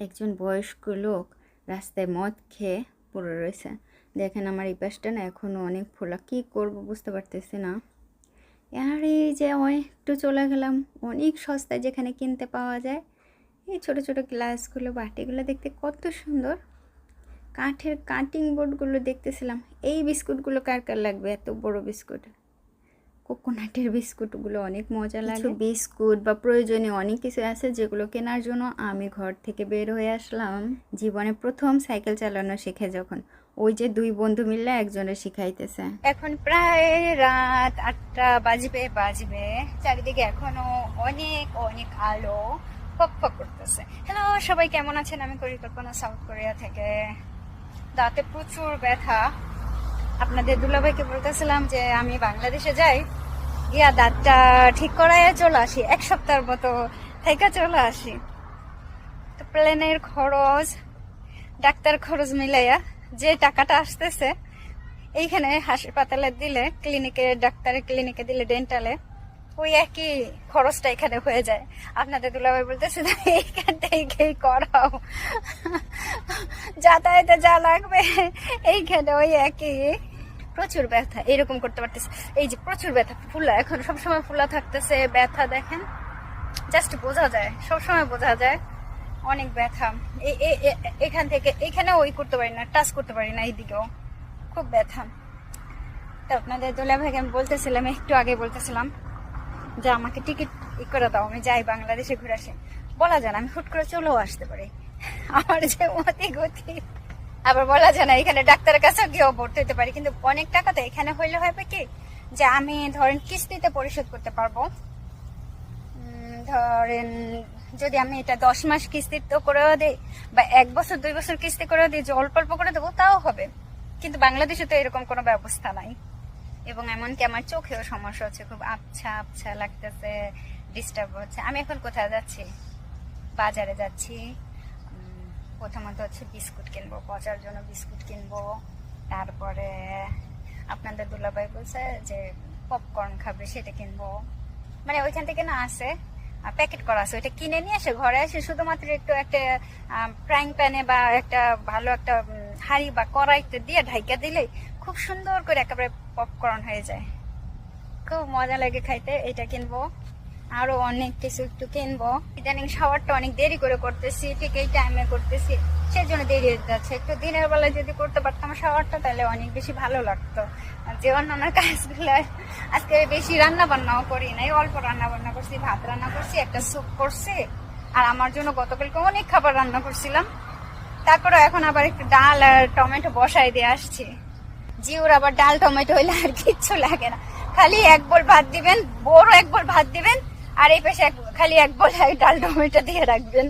একজন বয়স্ক লোক রাস্তায় মদ খেয়ে পড়ে রয়েছে। দেখেন আমার এই পাশটা না এখনও অনেক ফোলা। কী করব বুঝতে পারতেছি না। আর এই যে একটু চলে গেলাম। অনেক সস্তায় যেখানে কিনতে পাওয়া যায়। এই ছোট ছোট গ্লাসগুলো, বাটিগুলো দেখতে কত সুন্দর। কাঠের কাটিং বোর্ডগুলো দেখতেছিলাম। এই বিস্কুটগুলো কার কার লাগবে? এত বড় বিস্কুট। কোকোনাটের বিস্কুটগুলো অনেক মজা লাগে। বিস্কুট বা প্রয়োজনীয় অনেক কিছু আছে যেগুলো কেনার জন্য আমি ঘর থেকে বের হয়ে আসলাম। জীবনে প্রথম সাইকেল চালানো শিখে যখন। ওই যে দুই বন্ধু মিললে একজনে শিখাইতেছে। এখন প্রায় রাত আটটা বাজবে বাজবে। চারিদিকে এখনও অনেক অনেক আলো ফক ফক করতেছে। হ্যালো সবাই কেমন আছেন? আমি পরিকল্পনা সাউথ কোরিয়া থেকে। দাঁতে প্রচুর ব্যথা। আপনাদের দুলাভাইকে বলতেছিলাম যে আমি বাংলাদেশে যাই, গিয়া দাঁতটা ঠিক করাইয়া চলে আসি, এক সপ্তাহের মতো থেকে চলে আসি। তো প্লেনের খরচ, ডাক্তার খরচ মিলাইয়া যে টাকাটা আসতেছে, এইখানে হাসপাতালে দিলে, ক্লিনিকে, ডাক্তারের ক্লিনিকে দিলে, ডেন্টালে, ওই একই খরচটা এখানে হয়ে যায়। আপনাদের দুলাভাই বলতেছে, এইখান থেকেই করাও। যাতায়াতে যা লাগবে, এইখানে ওই একই প্রচুর ব্যথা, এরকম করতে পারতেছে। এই যে প্রচুর ব্যথা, ফুলা, এখন সবসময় ফুলা থাকতেছে, ব্যথা দেখেন। জাস্ট বোঝা যায়, সবসময় বোঝা যায়, অনেক ব্যথা। এখান থেকে এখানে ওই করতে পারি না টাচ করতে পারি না, এইদিকেও। খুব ব্যথা। তো আপনাদের দোলা ভাইকে আমি বলতেছিলাম, একটু আগে বলতেছিলাম যে আমাকে টিকিট ই করে দাও, আমি যাই বাংলাদেশে ঘুরে আসি। বলা যায় না, আমি হুট করে চলেও আসতে পারি। আমার যে মতি গতি। আবার বলা যায় না, এখানে ডাক্তারের কাছে গিয়েও ভর্তি হতে পারি। কিন্তু অনেক টাকা তো এখানে হইলে হবে কি, যে আমি ধরেন কিস্তিতে পরিশোধ করতে পারব। ধরেন যদি আমি এটা দশ মাস কিস্তি তো করেও দিই বা এক বছর, দুই বছর কিস্তি করেও দিই, যে অল্প অল্প করে দেবো, তাও হবে। কিন্তু বাংলাদেশে তো এরকম কোনো ব্যবস্থা নাই। এবং এমনকি আমার চোখেও সমস্যা হচ্ছে, খুব আবছা আবছা লাগতেছে ডিস্টার্ব হচ্ছে। আমি এখন কোথায় যাচ্ছি? বাজারে যাচ্ছি। প্রথমত হচ্ছে বিস্কুট কিনবো, পচার জন্য বিস্কুট কিনবো। তারপরে আপনাদের দুলাভাই বলছে যে পপকর্ন খাবে, সেটা কিনবো। মানে ওইখান থেকে না আসে প্যাকেট করা আছে। ওইটা কিনে নিয়ে আসে ঘরে আসে শুধুমাত্র একটু একটা ফ্রাইং প্যানে বা একটা ভালো একটা হাঁড়ি বা কড়াইতে দিয়ে ঢাইকা দিলেই খুব সুন্দর করে একেবারে পপকর্ন হয়ে যায়। খুব মজা লাগে খাইতে, এটা কিনবো। আরও অনেক কিছু একটু কিনবো। ইদানিং শাওয়ারটা অনেক দেরি করে করতেছি, ঠিক এই টাইমে করতেছি। সেই জন্য দেরি হয়ে যাচ্ছে। একটু দিনের বেলায় যদি করতে পারতাম শাওয়ারটা, তাহলে অনেক বেশি ভালো লাগতো। যে অন্যান্য কাজগুলো আজকে বেশি রান্না বান্নাও করি নাই, অল্প রান্না বান্না করছি, ভাত রান্না করছি, একটা স্যুপ করছি। আর আমার জন্য গতকালকে অনেক খাবার রান্না করছিলাম। তারপরে এখন আবার একটু ডাল আর টমেটো বসাই দিয়ে আসছি। জিওর আবার ডাল, টমেটো হইলে আর কিচ্ছু লাগে না। খালি এক বল ভাত দিবেন, বড় এক বল ভাত দিবেন আর এই পাশে খালি এক বল ডাল টমেটো দিয়ে রাখবেন।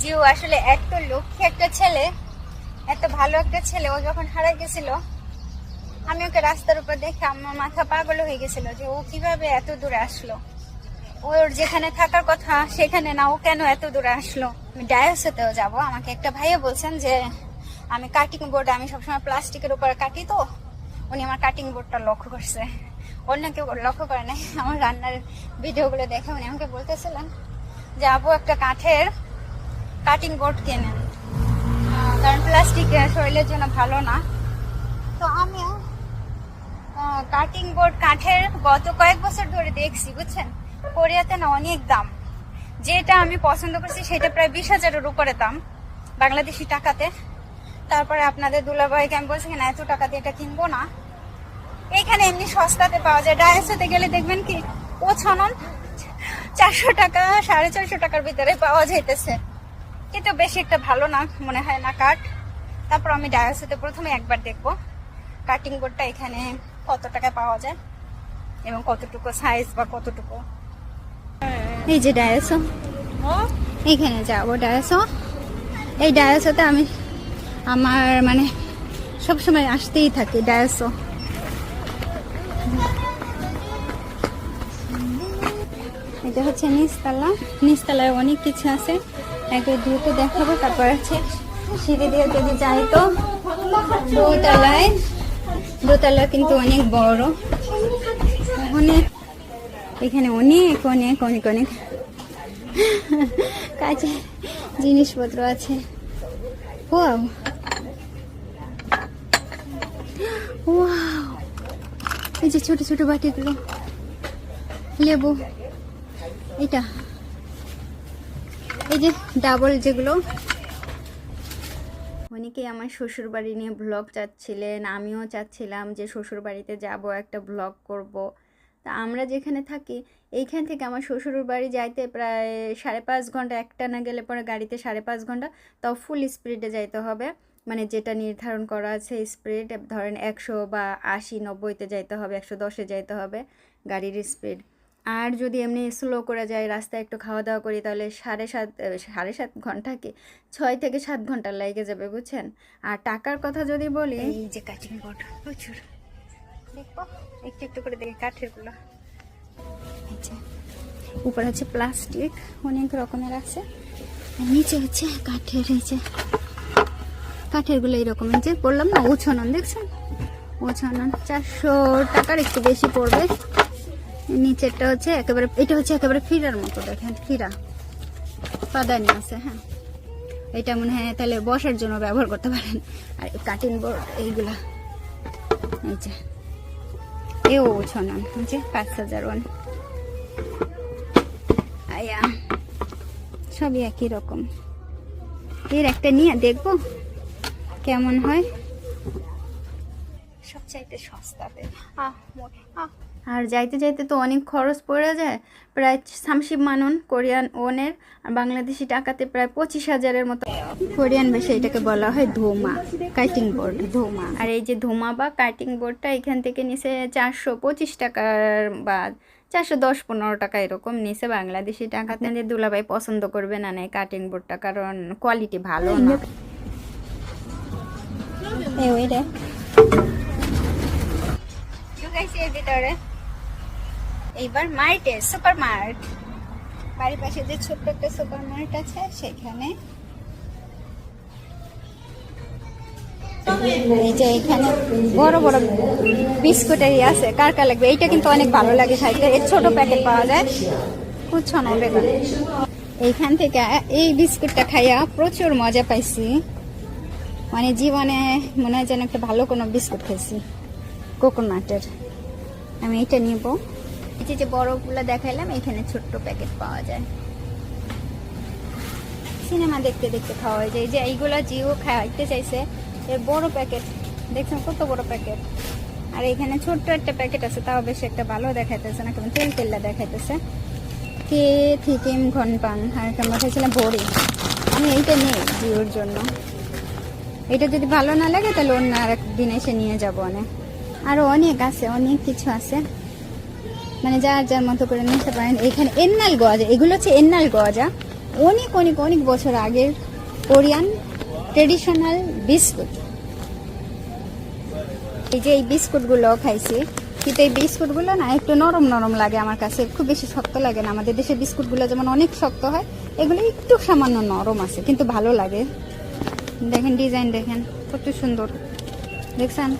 জিও আসলে এত লক্ষ্মী একটা ছেলে, এত ভালো একটা ছেলে, ও যখন হারাই গেছিল, আমি ওকে রাস্তার উপর দেখে আমার মাথা পাগল হয়ে গেছিল যে ও কীভাবে এত দূরে আসলো। ওর যেখানে থাকার কথা সেখানে না, ও কেন এত দূরে আসলো? আমি ডায়াসেতেও যাব। আমাকে একটা ভাইয়া বলছেন যে, আমি কাটিং বোর্ড আমি সবসময় প্লাস্টিকের উপরে কাটি তো, উনি আমার কাটিং বোর্ডটা লক্ষ্য করছে। অন্য কেউ লক্ষ্য করে নাই। আমার রান্নার ভিডিওগুলো দেখে উনি আমাকে বলতেছিলেন যে, আপু, একটা কাঠের কাটিং বোর্ড কেনেন কারণ প্লাস্টিক শরীরের জন্য ভালো না। তো আমিও কাটিং বোর্ড কাঠের গত কয়েক বছর ধরে দেখছি, বুঝছেন? কোরিয়াতে না অনেক দাম। যেটা আমি পছন্দ করছি সেটা প্রায় বিশ হাজারের উপরে দাম, বাংলাদেশি টাকাতে। তারপরে আপনাদের দুলাভাইকে আমি বলছি না, এত টাকা দিয়ে এটা কিনবো না। এখানে এমনি সস্তাতে পাওয়া যায়। ডায়াসোতে গেলে দেখবেন কি, ও ছনন চারশো টাকা, সাড়ে চারশো টাকার ভিতরে পাওয়া যাইতেছে। কিন্তু বেশি একটা ভালো না, মনে হয় না কাঠ। তারপর আমি ডায়াসোতে প্রথমে একবার দেখব কাটিং বোর্ডটা এখানে কত টাকায় পাওয়া যায় এবং কতটুকু সাইজ বা কতটুকু। এই যে ডায়াসো এখানে যাব ডায়াসো এই ডায়াসোতে আমি আমার মানে সবসময় আসতেই থাকি ডায়াসো এটা হচ্ছে নিচতলা। নিচতলায় অনেক কিছু আছে। একবার দ্রুত দেখাবো, তারপর আছে সিঁড়ি দিয়ে যদি যাই তো। দোতলায়। দোতলা কিন্তু অনেক বড়। অনেক এখানে অনেক অনেক অনেক অনেক কাজে জিনিসপত্র আছে। ওয়াও। ওয়াও। এই যে ছোট ছোট বাটিগুলো। লেবু। এটা। এই যে ডাবল যেগুলো। অনেকেই আমার শ্বশুর বাড়ি নিয়ে ব্লগ চাচ্ছিলেন, আমিও চাচ্ছিলাম যে শ্বশুর বাড়িতে যাব, একটা ব্লগ করব। তা আমরা যেখানে থাকি, এইখান থেকে আমার শ্বশুর বাড়ি যাইতে প্রায় সাড়ে পাঁচ ঘণ্টা, একটা না গেলে পরে গাড়িতে সাড়ে পাঁচ ঘণ্টা, তাও ফুল স্পিডে যাইতে হবে। মানে যেটা নির্ধারণ করা আছে স্পিড ধরেন একশো বা আশি, নব্বইতে যাইতে হবে, একশো দশে যাইতে হবে গাড়ির স্পিড আর যদি এমনি স্লো করে যাই, রাস্তায় একটু খাওয়া দাওয়া করি, তাহলে সাড়ে সাত সাড়ে সাত ঘণ্টা কি? ছয় থেকে সাত ঘণ্টা লেগে যাবে, বুঝছেন? আর টাকার কথা যদি বলি এই যে কাটিং বোর্ড প্রচুর। দেখব, একটু একটু করে দেখি কাঠেরগুলো আচ্ছা উপরে হচ্ছে প্লাস্টিক অনেক রকমের আছে। নিচে হচ্ছে কাঠের, এই যে। কাঠেরগুলো এইরকম এই যে বললাম না, উছনন, দেখছেন? উছনন চারশো টাকার একটু বেশি পড়বে। নিচেরটা হচ্ছে একেবারে, এটা হচ্ছে একেবারে ফিরার মতো, দেখেন, ফিরা। পাদানি আছে হ্যাঁ। এটা মনে হয় তাহলে বসার জন্য ব্যবহার করতে পারেন। আর কাটিং বোর্ড এইগুলা। এই যে। এও ছনান হচ্ছে পাঁচ হাজার ওয়ান। সবই একই রকম। এর একটা নিয়ে দেখব? কেমন হয়? সবচাইতে সস্তাতে। আহ আহ। আর যাইতে যাইতে তো অনেক খরচ পড়ে যায়। প্রায় সামশিব মানন কোরিয়ান ওনের আর বাংলাদেশি টাকাতে প্রায় পঁচিশ হাজারের মতো। কোরিয়ান ভাষায় এটাকে বলা হয় ধোমা কাটিং বোর্ড। ধোমা। আর এই যে ধোমা বা কাটিং বোর্ডটা এখান থেকে নিচে চারশো পঁচিশ টাকার বা চারশো দশ পনেরো টাকা এরকম নিচে বাংলাদেশি টাকাতে। দুলাভাই পছন্দ করবে না না কাটিং বোর্ডটা কারণ কোয়ালিটি ভালো না। এই ওই ঢুকাইছি এর ভিতরে এইবার মার্টে সুপার মার্ট বাড়ির পাশে যে ছোট্ট একটা সুপার মার্ট আছে সেখানে। এই যে এখানে বড় বড় বিস্কুটের ইয়ে আছে কার কার লাগবে? এইটা কিন্তু অনেক ভালো লাগে খাইতে। এর ছোট প্যাকেট পাওয়া যায়। কুচ্ছন্ন বেগুন? এইখান থেকে এই বিস্কুটটা খাইয়া প্রচুর মজা পাইছি। মানে জীবনে মনে হয় যেন একটা ভালো কোনো বিস্কুট খেয়েছি। কোকোনাটের। আমি এটা নিব। এই যে বড়গুলো দেখাইলাম, এখানে ছোট্ট প্যাকেট পাওয়া যায়। সিনেমা দেখতে দেখতে খাওয়া হয়ে যায়। যে এইগুলো জিও খাইতে চাইছে এর বড় প্যাকেট। দেখছেন কত বড় প্যাকেট। আর এখানে ছোট্ট একটা প্যাকেট আছে, তাও বেশ একটা ভালো দেখাইতেছে না, কেমন তেল তেল্লা দেখাইতেছে। কে থিকিম ঘন পান আর কেমন খাইছিলাম ভরি। আমি এইটা নেই জিওর জন্য। এটা যদি ভালো না লাগে, তাহলে অন্য আর দিন এসে নিয়ে যাব অনেক। আরও অনেক আছে, অনেক কিছু আছে। মানে যার যার মতো করে নিতে পারেন। এখানে এন্নাল গজা, এগুলো হচ্ছে এন্নাল গজা। অনেক অনেক অনেক বছর আগের কোরিয়ান ট্রেডিশনাল বিস্কুট। এই যে এই বিস্কুটগুলো খাইছি। কিন্তু এই বিস্কুটগুলো না একটু নরম নরম লাগে আমার কাছে। খুব বেশি শক্ত লাগে না। আমাদের দেশের বিস্কুটগুলো যেমন অনেক শক্ত হয়, এগুলো একটু সামান্য নরম আছে, কিন্তু ভালো লাগে। দেখেন ডিজাইন দেখেন, কত সুন্দর। দেখছেন?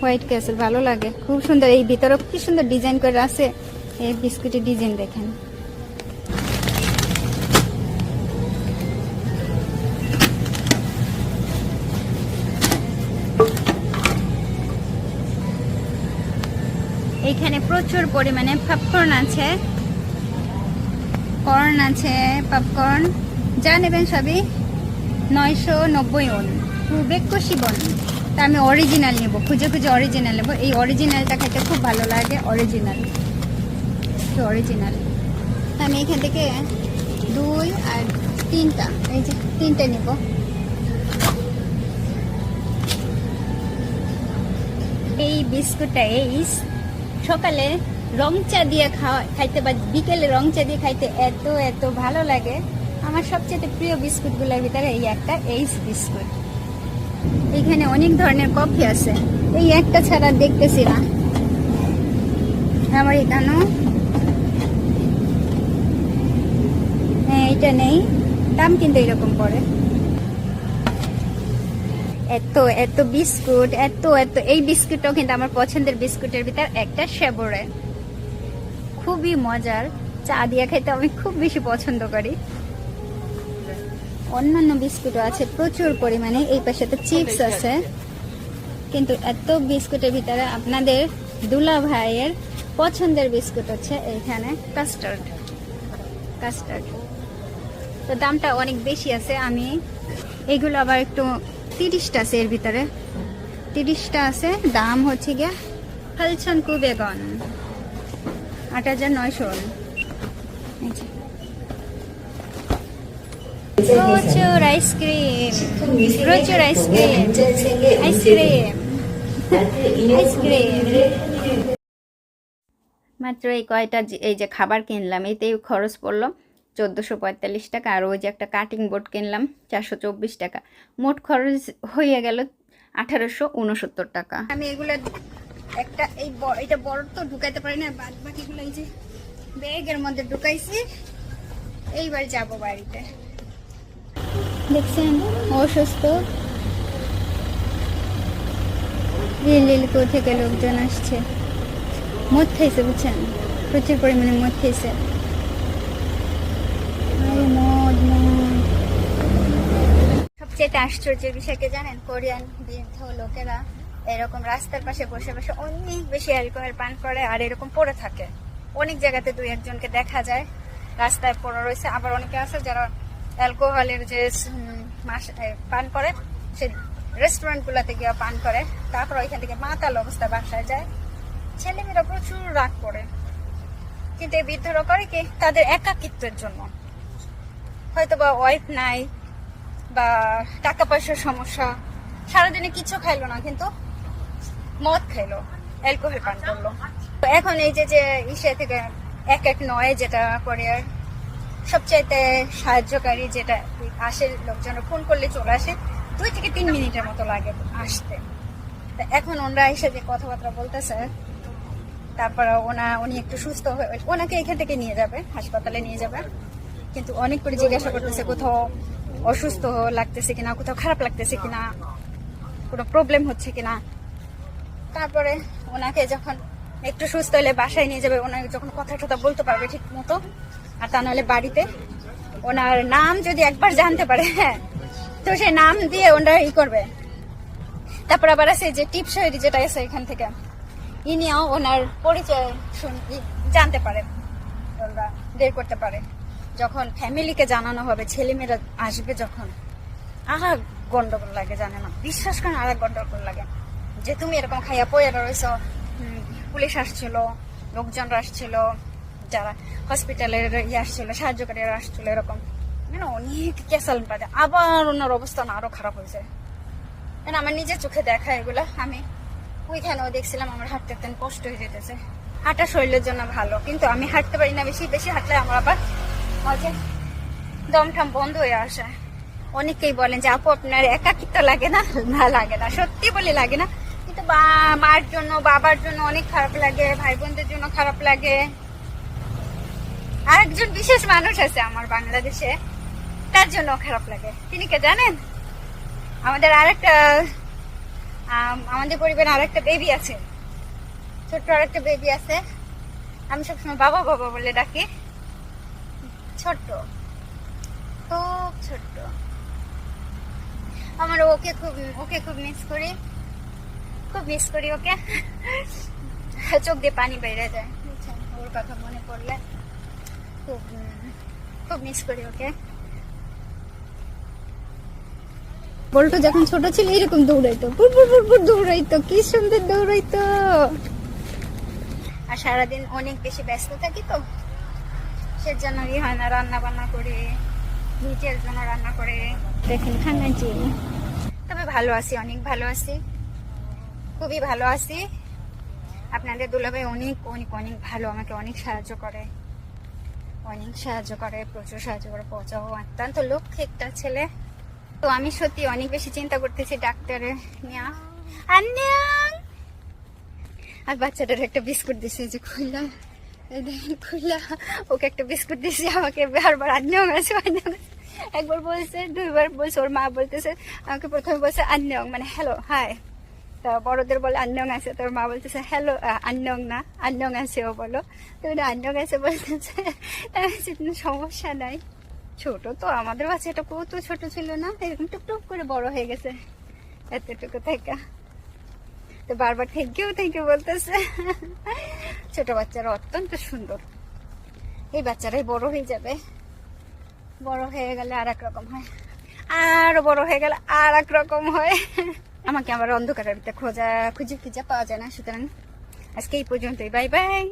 হোয়াইট ক্যাসেল ভালো লাগে। খুব সুন্দর। এই ভিতরে কি সুন্দর ডিজাইন করে আছে? এই বিস্কুটের ডিজাইন দেখেন। এখানে প্রচুর পরিমাণে পপকর্ন আছে। কর্ন আছে পপকর্ন যা নেবেন সবই। নয়শো নব্বই ওন। বেকশি বন তা আমি অরিজিনাল নেব, খুঁজে খুঁজে অরিজিনাল নেব। এই অরিজিনালটা খেতে খুব ভালো লাগে অরিজিনাল তো অরিজিনাল আমি এখান থেকে দুই আর তিনটা, এই যে তিনটে নেব। এই বিস্কুটটা, এই সকালে রং চা দিয়ে খাওয়া খাইতে বা বিকেলে রং চা দিয়ে খাইতে এত এত ভালো লাগে। আমার সবচেয়ে প্রিয় বিস্কুটগুলোর ভিতরে এই একটা এইস বিস্কুট। এখানে অনেক ধরনের কফি আছে। এই একটা ছাড়া দেখতেছি না। আমার এখানেও। হ্যাঁ এটা নেই। দাম কিন্তু এরকম পড়ে। এত এত বিস্কুট, এত এত। এই বিস্কুটটাও কিন্তু আমার পছন্দের বিস্কুটের ভিতর একটা সেবরে খুবই মজার। চা দিয়ে খেতে আমি খুব বেশি পছন্দ করি। অন্যান্য বিস্কুটও আছে, প্রচুর পরিমাণে। এই পাশে তো চিপস আছে। কিন্তু এত বিস্কুটের ভিতরে আপনাদের দুলা ভাইয়ের পছন্দের বিস্কুট হচ্ছে এইখানে কাস্টার্ড। কাস্টার্ড। তো দামটা অনেক বেশি আছে, আমি এগুলো আবার একটু তিরিশটা আছে এর ভিতরে। তিরিশটা আছে, দাম হচ্ছে গিয়া হালছন কুবেগন আট হাজার নয়শো। প্রচুর আইসক্রিম প্রচুর আইসক্রিম আইসক্রিম আইসক্রিম মাত্র এই কয়টা এই যে খাবার কিনলাম, এতেই খরচ পড়ল চোদ্দোশো পঁয়তাল্লিশ টাকা। আর ওই যে একটা কাটিং বোর্ড কিনলাম, চারশো চব্বিশ টাকা। মোট খরচ হয়ে গেল আঠারোশো উনসত্তর টাকা। আমি এগুলো একটা এই এটা বড় তো, ঢুকাইতে পারি না। বাদ বাকিগুলো এই যে ব্যাগের মধ্যে ঢুকাইছি। এইবার যাব বাড়িতে। দেখছেন? অসুস্থ। লিলকো থেকে লোকজন আসছে। মদ খাইছে, বুঝছেন? প্রচুর পরিমাণে মদ খাইছে। সবচেয়ে আশ্চর্যের বিষয়, কি জানেন? কোরিয়ান বৃদ্ধ লোকেরা এরকম রাস্তার পাশে বসে বসে অনেক বেশি অ্যালকোহল পান করে আর এরকম পড়ে থাকে। অনেক জায়গাতে দুই একজনকে দেখা যায়। রাস্তায় পড়ে রয়েছে। আবার অনেকে আছে যারা অ্যালকোহলের যে পান করে, সে রেস্টুরেন্ট গুলাতে গিয়ে পান করে, তারপর ওইখান থেকে মাতাল অবস্থা বাসায় যায়। ছেলেমেয়েরা প্রচুর রাগ করে। কিন্তু এই বৃদ্ধরা করে কি? তাদের একাকিত্বের জন্য। হয়তো বা ওয়াইফ নাই, বা টাকা পয়সার সমস্যা। সারাদিনে কিছু খাইলো না, কিন্তু মদ খাইলো, অ্যালকোহল পান করল। এখন এই যে যে ইসে থেকে এক এক নয় যেটা কোরিয়ার সবচাইতে সাহায্যকারী যেটা আসে লোকজন ফোন করলে চলে আসে, দুই থেকে তিন মিনিটের মতো লাগে আসতে। এখন ওনারা এসে যে কথাবার্তা বলতেছে, তারপরে ওনা, উনি একটু সুস্থ হয়ে, ওনাকে এখান থেকে নিয়ে যাবে, হাসপাতালে নিয়ে যাবে। কিন্তু অনেক করে জিজ্ঞাসা করতেছে কোথাও অসুস্থ লাগতেছে কিনা, কোথাও খারাপ লাগতেছে কিনা, কোনো প্রবলেম হচ্ছে কিনা। তারপরে ওনাকে যখন একটু সুস্থ হলে বাসায় নিয়ে যাবে, ওনাকে যখন কথা টথা বলতে পারবে ঠিক মতো আর তা নাহলে বাড়িতে ওনার নাম যদি একবার জানতে পারে হ্যাঁ তো সেই নাম দিয়ে ওনারা ই করবে। তারপর আবার আছে যে টিপ শহরি যেটা আছে এখান থেকে ইনিও ওনার পরিচয় জানতে পারে ওরা বের করতে পারে। যখন ফ্যামিলিকে জানানো হবে, ছেলেমেয়েরা আসবে যখন, আহা, গন্ডগোল লাগে, জানে না। বিশ্বাস করেন আর এক গন্ডগোল লাগে। যে তুমি এরকম খাইয়া পয়রা রয়েছ পুলিশ আসছিল লোকজন আসছিল যারা হসপিটালের ইয়ে আসছিল, সাহায্যকারীরা আসছিল এরকম। মানে অনেক ক্যাসাল বাজে। আবার ওনার অবস্থা না আরও খারাপ হয়েছে। মানে আমার নিজের চোখে দেখা এগুলো। আমি ওইখানেও দেখছিলাম, আমার হাঁটতে কষ্ট হয়ে যেতেছে। হাঁটা শরীরের জন্য ভালো, কিন্তু আমি হাঁটতে পারি না। বেশি বেশি হাঁটলে আমার আবার হচ্ছে দমঠাম বন্ধ হয়ে আসে। অনেকেই বলেন যে, আপু, আপনার একাকিত্ব লাগে না? না, লাগে না। সত্যি বলে লাগে না। কিন্তু মার জন্য, বাবার জন্য অনেক খারাপ লাগে ভাই বোনদের জন্য খারাপ লাগে। আরেকজন বিশেষ মানুষ আছে আমার বাংলাদেশে। তার জন্য খারাপ লাগে। তিনি কে জানেন? আমাদের আরেকটা আমাদের পরিবারে আরেকটা বেবি আছে। ছোট্ট আরেকটা বেবি আছে। আমি সবসময় বাবা বাবা বলে ডাকি। ছোট্ট। খুব ছোট্ট। আমার ওকে খুব ওকে খুব মিস করি। খুব মিস করি ওকে। চোখ দিয়ে পানি বেড়ে যায়? ওর কথা মনে পড়লে। খুব মিস করি ওকে। বল্টু যখন ছোট ছিল এরকম দৌড়াইতো। বুর বুর বুর দৌড়াইতো। কি সুন্দর দৌড়াইতো। আর সারাদিন অনেক বেশি ব্যস্ত থাকি তো সেজন্য হয় না রান্না বান্না করে, নিজের জন্য রান্না করে। দেখেন খানাজি তবে ভালো আছি, অনেক ভালো আছি। খুবই ভালো আছি। আপনাদের দুলাভাই অনেক অনেক অনেক ভালো, আমাকে অনেক সাহায্য করে। অনেক সাহায্য করে, প্রচুর সাহায্য করে, পচাও, অত্যন্ত লক্ষ্য একটা ছেলে। তো আমি সত্যি অনেক বেশি চিন্তা করতেছি ডাক্তারে নিয়ে। আন্যাং আর বাচ্চাটার একটা বিস্কুট দিছে যে খুললাম এই দেখেন খুললা, ওকে একটা বিস্কুট দিছে, আমাকে বারবার আন্যং আছে একবার বলছে, দুইবার বলছে, ওর মা বলতেছে, আমাকে প্রথমে বলছে আন্যং মানে হ্যালো হাই তা বড়দের বলে আন্যং আছে, তোর মা বলতেছে হ্যালো আন্যং না আন্যং আছে ও বলো। তো ওটা আছে বলতেছে সমস্যা নাই। ছোট তো, আমাদের বাচ্চাটা কত ছোট ছিল না, এরকম টুক টুক করে বড় হয়ে গেছে, এতটুকু থেকে। তো বারবার থ্যাংক ইউ থ্যাংক ইউ বলতেছে। ছোট বাচ্চারা অত্যন্ত সুন্দর। এই বাচ্চারাই বড় হয়ে যাবে। বড় হয়ে গেলে আর এক রকম হয়। আরও বড় হয়ে গেলে আর এক রকম হয়। আমাকে আমার অন্ধকারের ভিতরে খোঁজা, খুঁজে খুঁজে পাওয়া যায় না। সুতরাং আজকে এই পর্যন্তই। Bye bye.